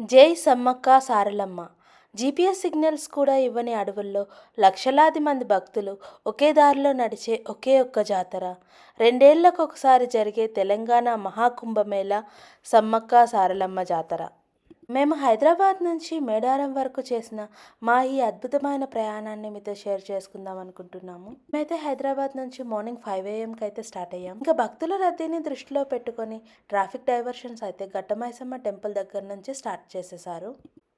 జై Sammakka Saralamma. GPS signals కూడా ఇవ్వని అడవుల్లో లక్షలాది మంది భక్తులు ఒకే దారిలో నడిచే ఒకే ఒక్క జాతర. రెండేళ్ళకు ఒకసారి జరిగే తెలంగాణ మహాకుంభమేళ సమ్మక్క సారలమ్మ జాతర. మేము హైదరాబాద్ నుంచి మేడారం వరకు చేసిన మా ఈ అద్భుతమైన ప్రయాణాన్ని మీతో షేర్ చేసుకుందాం అనుకుంటున్నాము. మేమైతే హైదరాబాద్ నుంచి మార్నింగ్ ఫైవ్ ఏఎంకి అయితే స్టార్ట్ అయ్యాం. ఇంకా భక్తుల రద్దీని దృష్టిలో పెట్టుకొని ట్రాఫిక్ డైవర్షన్స్ అయితే ఘట్టమైసమ్మ టెంపుల్ దగ్గర నుంచి స్టార్ట్ చేసేసారు.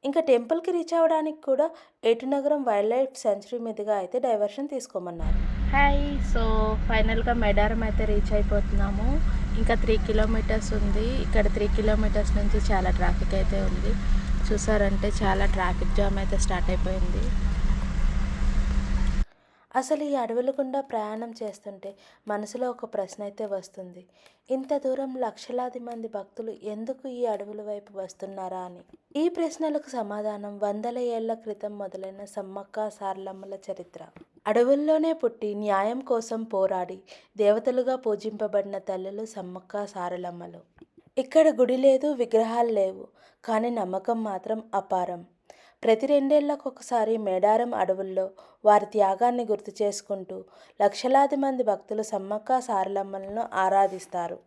ఇంకా టెంపుల్కి రీచ్ అవ్వడానికి కూడా ఏటునగరం వైల్డ్ లైఫ్ సెంచరీ మీదుగా అయితే డైవర్షన్ తీసుకోమన్నారు. హాయ్ సో ఫైనల్గా మెడారం అయితే రీచ్ అయిపోతున్నాము. ఇంకా త్రీ కిలోమీటర్స్ ఉంది. ఇక్కడ త్రీ కిలోమీటర్స్ నుంచి చాలా ట్రాఫిక్ అయితే ఉంది. చూసారంటే చాలా ట్రాఫిక్ జామ్ అయితే స్టార్ట్ అయిపోయింది. అసలు ఈ అడవుల గుండా ప్రయాణం చేస్తుంటే మనసులో ఒక ప్రశ్న అయితే వస్తుంది. ఇంత దూరం లక్షలాది మంది భక్తులు ఎందుకు ఈ అడవుల వైపు వస్తున్నారా అని. ఈ ప్రశ్నలకు సమాధానం వందల ఏళ్ళ క్రితం మొదలైన సమ్మక్క సారలమ్మల చరిత్ర. అడవుల్లోనే పుట్టి న్యాయం కోసం పోరాడి దేవతలుగా పూజింపబడిన తల్లులు సమ్మక్క సారలమ్మలు. ఇక్కడ గుడి లేదు విగ్రహాలు లేవు. కానీ నమ్మకం మాత్రం అపారం. ప్రతి రెండేళ్ళకు ఒకసారి మేడారం అడవుల్లో వారి త్యాగాన్ని గుర్తు చేసుకుంటూ లక్షలాది మంది భక్తులు సమ్మక్క సారలమ్మలను ఆరాధిస్తారు.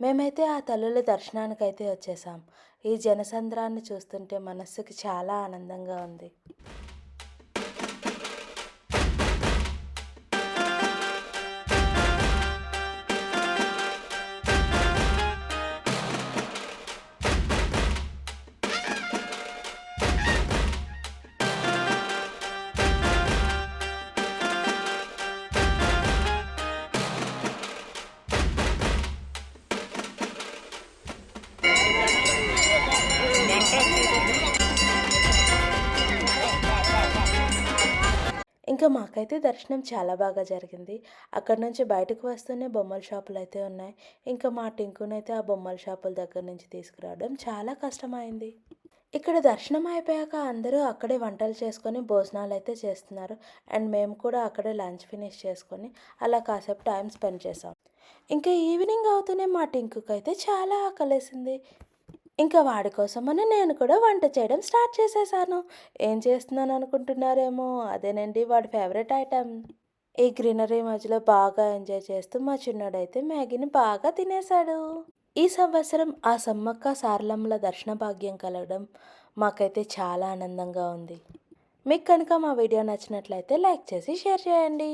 మేమైతే ఆ తల్లుల దర్శనానికైతే వచ్చేసాం ఈ జనసంద్రాన్ని చూస్తుంటే మనస్సుకి చాలా ఆనందంగా ఉంది. ఇంకా మాకైతే దర్శనం చాలా బాగా జరిగింది. అక్కడ నుంచి బయటకు వస్తూనే బొమ్మల షాపులు అయితే ఉన్నాయి. ఇంకా మా టింకునైతే ఆ బొమ్మల షాపుల దగ్గర నుంచి తీసుకురావడం చాలా కష్టమైంది. ఇక్కడ దర్శనం అయిపోయాక అందరూ అక్కడే వంటలు చేసుకొని భోజనాలు అయితే చేస్తున్నారు. అండ్ మేము కూడా అక్కడే లంచ్ ఫినిష్ చేసుకొని అలా కాసేపు టైం స్పెండ్ చేసాం. ఇంకా ఈవినింగ్ అవుతూనే మా టింకుకైతే చాలా ఆకలేసింది. ఇంకా వాడి కోసమని నేను కూడా వంట చేయడం స్టార్ట్ చేసేసాను. ఏం చేస్తున్నాను అనుకుంటున్నారేమో? అదేనండి వాడి ఫేవరెట్ ఐటెం. ఈ గ్రీనరీ మధ్యలో బాగా ఎంజాయ్ చేస్తూ మా చిన్నోడైతే మ్యాగీని బాగా తినేశాడు. ఈ సంవత్సరం ఆ సమ్మక్క సారలమ్మల దర్శన భాగ్యం కలగడం మాకైతే చాలా ఆనందంగా ఉంది. మీకు కనుక మా వీడియో నచ్చినట్లయితే లైక్ చేసి షేర్ చేయండి.